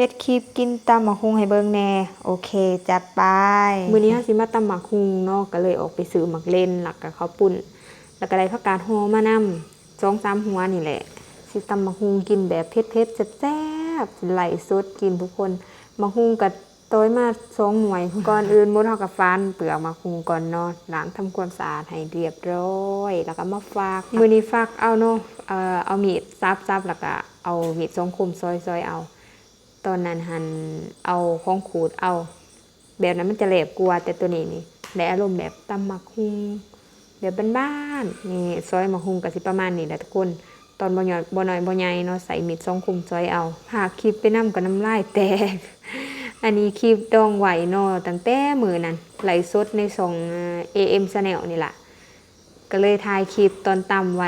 เฮ็ดคลิปกินตำมะฮุงให้เบิ่งแหน่โอเคจัดไปมื้อนี้เฮาสิมาตำหมักฮุงเนาะก็เลยออกไปซื้อหมักเล่นหลักกับข้าวปุ้น แล้วก็ได้ผักกาดหอมานำ2-3หัวนี่แหละสิตำหมักฮุงกินแบบเผ็ดๆแซ่บๆไหลสดกินทุกคนหมักฮุงกับต้อยมาสองหน่วยก่อนอื่นบ่เฮาก็ฟานเปลือกหมักฮุงก่อนเนาะล้างทำความสะอาดให้เรียบร้อยแล้วก็มาฝากมื้อนี้ฝากเอาเนาะเอ่อเอามีดซับๆแล้วก็เอามีดสองคมซอยๆเอา ตอนนั้นหันเอาของขูดเอา แบบนั้นมันจะแหลบกว่าแต่ตัวนี้นี่ได้อารมณ์แบบตำหมักฮุงแบบบ้านๆนี่ซอยหมักฮุงก็สิประมาณนี้แหละทุกคน ตอนบ่หยบ่น้อยบ่ใหญ่เนาะใส่มีดสองคุมซอยเอาหากคลิปไปนํกับน้ำลายแตก อันนี้คลิปดองไหวเนาะตั้งแต่มือนั้นไหลสดในช่องอ่า AM Channel นี่แหละก็เลยถ่ายคลิปตอนตำไหว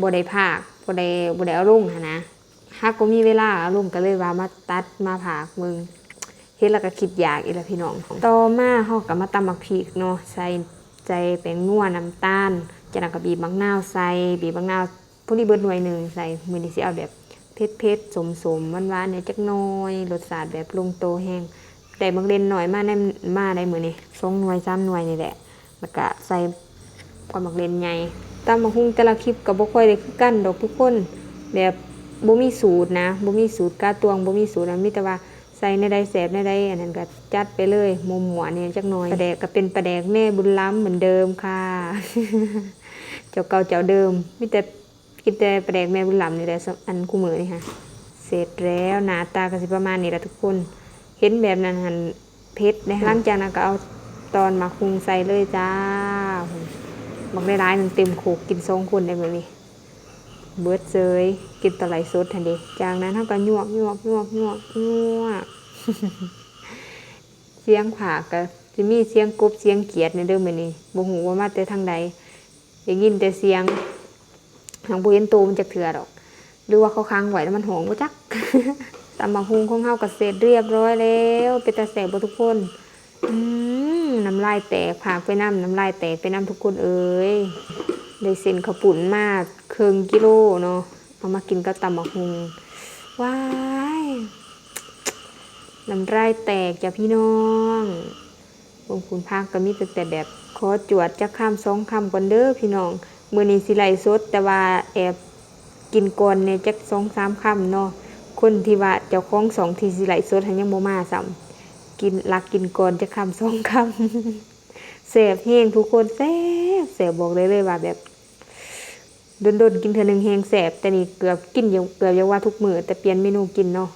บ่ได้ภาคบ่ได้บ่ได้เอาลงหันนะ หากบ่มีเวลาอาลงก็เลยว่ามาตัดมาผากมึงเฮ็ดแล้วก็คิดอยากอีล้วพี่น้อง ต่อมาเฮาก็มาตำบักพริกเนาะใส่ใจแป้งนัวน้ำตาลจากนั้นก็บีบมะนาวใส่บีบมะนาวพวกนี้เบิดหน่วยหนึ่งใส่มือนี้สิเอาแบบเผ็ดๆสมๆหวานๆเนี่ยจักน่อยรสชาติแบบลงโตแห้งได้บักเล่นหน่อยมาได้มาได้มือนี้สองหน่วยสามหน่วยนี่แหละแล้วก็ใส่กวามักเล่นใหญ่ตามมาหุงแต่ละคลิปก็บ่ค่อยได้คือกันดอกทุกคนแบบ บ่มีสูตรนะบ่มีสูตรกาตวงบ่มีสูตรนะมีแต่ว่าใส่ในใดแสบในใดอันนั้นก็จัดไปเลยมัวหมัวเนี่ยจักหน่อยปลาแดกก็เป็นปลาแดกแม่บุญล้ำเหมือนเดิมค่ะ เจ้าเก่าเจ้าเดิมมีแต่กินแต่ปลาแดกแม่บุญล้ำนี่แหละอันคู่มือนี่ค่ะเสร็จแล้วหน้าตาก็สิประมาณนี้แหละทุกคน เห็นแบบนั้นหันเพชรนะหลังจากนั้นก็เอาตอนมาคุงใส่เลยจ้าบอกได้ร้ายหนึ่งเต็มโขกกินสองคนได้แบบนี้ เบิดเซยกินตะไลสดทันเดีจากนั้นเขาก็ยวกยวกยวกยวกยวกเสียงผากก็จะมีเสียงกบเสียงเกียดในเดิมแบบนี้บ่หูว่ามาแต่ทางใดได้ยินแต่เสียงทางบ่เห็นตัวมันจะเถื่อดอก หรือว่าเขาค้างไหวแล้วมันหงบ่จักตำบักฮุงของเฮาก็เสร็จเรียบร้อยแล้วเป็นตาแสบทุกคนอืมน้ำลายแตกผากไปน้ำน้ำลายแตกไปน้ำทุกคนเอ้ย ได้เส้นข้าวปุ่นมากครึ่องกิโลเนาะเอามากินกับตำบักฮุงว้ายน้ำลายแตกจ้ะพี่น้องวงคุณภาคก็มีแต่แต่แบบขอจวดจะข้ามสองคำก่อนเด้อพี่น้องมื้อนี้สิไลสดแต่ว่าแอบกินก่อนเนี่ยจักสองสามคำเนาะคนที่ว่าเจ้าของสองทีสิไลสดหันยังบ่มาซ้ำกินลักกินก่อนจะคำสองคำเสบแห้งทุกคนแสบแสบบอกเลยเลยว่าแบบ โดนๆกินเธอหนึ่งแหงแสบแต่นี่เกือบกินอยู่เกือบจะว่าทุกมือแต่เปลี่ยนเมนูกินเนาะ